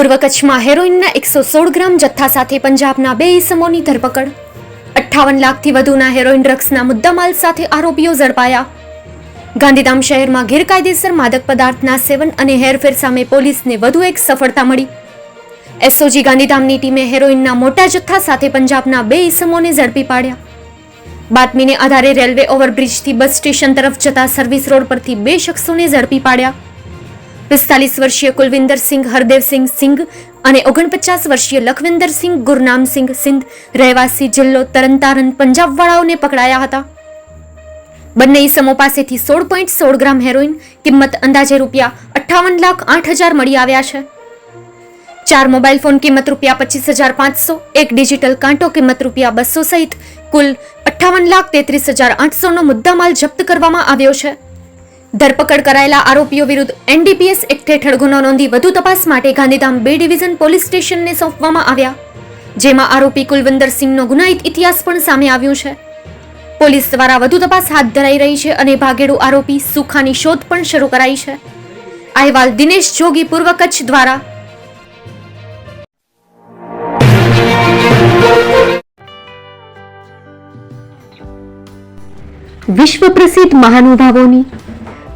પૂર્વ કચ્છમાં હેરોઇનના એકસો સોળ ગ્રામ જથ્થા સાથે પંજાબના બે ઇસમોની ધરપકડ. અઠ્ઠાવન લાખથી વધુના હેરોઇન ડ્રગ્સના મુદ્દામાલ સાથે આરોપીઓ ઝડપાયા. ગાંધીધામ શહેરમાં ગેરકાયદેસર માદક પદાર્થના સેવન અને હેરફેર સામે પોલીસને વધુ એક સફળતા મળી. એસઓજી ગાંધીધામની ટીમે હેરોઇનના મોટા જથ્થા સાથે પંજાબના બે ઇસમોને ઝડપી પાડ્યા. બાતમીને આધારે રેલવે ઓવરબ્રિજથી બસ સ્ટેશન તરફ જતા સર્વિસ રોડ પરથી બે શખ્સોને ઝડપી પાડ્યા. પિસ્તાલીસ વર્ષીય કુલવિંદરસિંહ હરદેવસિંહ સિંઘ અને ઓગણપચાસ વર્ષીય લખવિંદરસિંહ ગુરનામસિંહ સિંધ રહેવાસી જિલ્લો તરનતારન પંજાબવાળાઓને પકડાયા હતા. બંને ઇસમો પાસેથી સોળ પોઈન્ટ સોળ ગ્રામ હેરોઇન કિંમત અંદાજે રૂપિયા અઠ્ઠાવન લાખ આઠ હજાર મળી આવ્યા છે. ચાર મોબાઈલ ફોન કિંમત રૂપિયા પચીસ હજાર પાંચસો, એક ડિજિટલ કાંટો કિંમત રૂપિયા બસો સહિત કુલ અઠ્ઠાવન લાખ તેત્રીસ હજાર આઠસોનો મુદ્દામાલ જપ્ત કરવામાં આવ્યો છે. ધરપકડ કરાયેલા આરોપીઓ વિરુદ્ધ એનડીપીએસ એક્ટ હેઠળ ગુનો નોંધી વધુ તપાસ માટે ગાંધીધામ બે ડિવિઝન પોલીસ સ્ટેશનને સોંપવામાં આવ્યા. જેમાં આરોપી કુલવિંદર ગુનાહિત ઇતિહાસ પણ સામે આવ્યો છે. પોલીસ દ્વારા વધુ તપાસ હાથ ધરાઈ રહી છે અને ભાગેડુ આરોપી સુખાની શોધ પણ શરૂ કરાઈ છે. અહેવાલ દિનેશ જોગી, પૂર્વ કચ્છ દ્વારા. વિશ્વ પ્રસિદ્ધ મહાનુભાવોની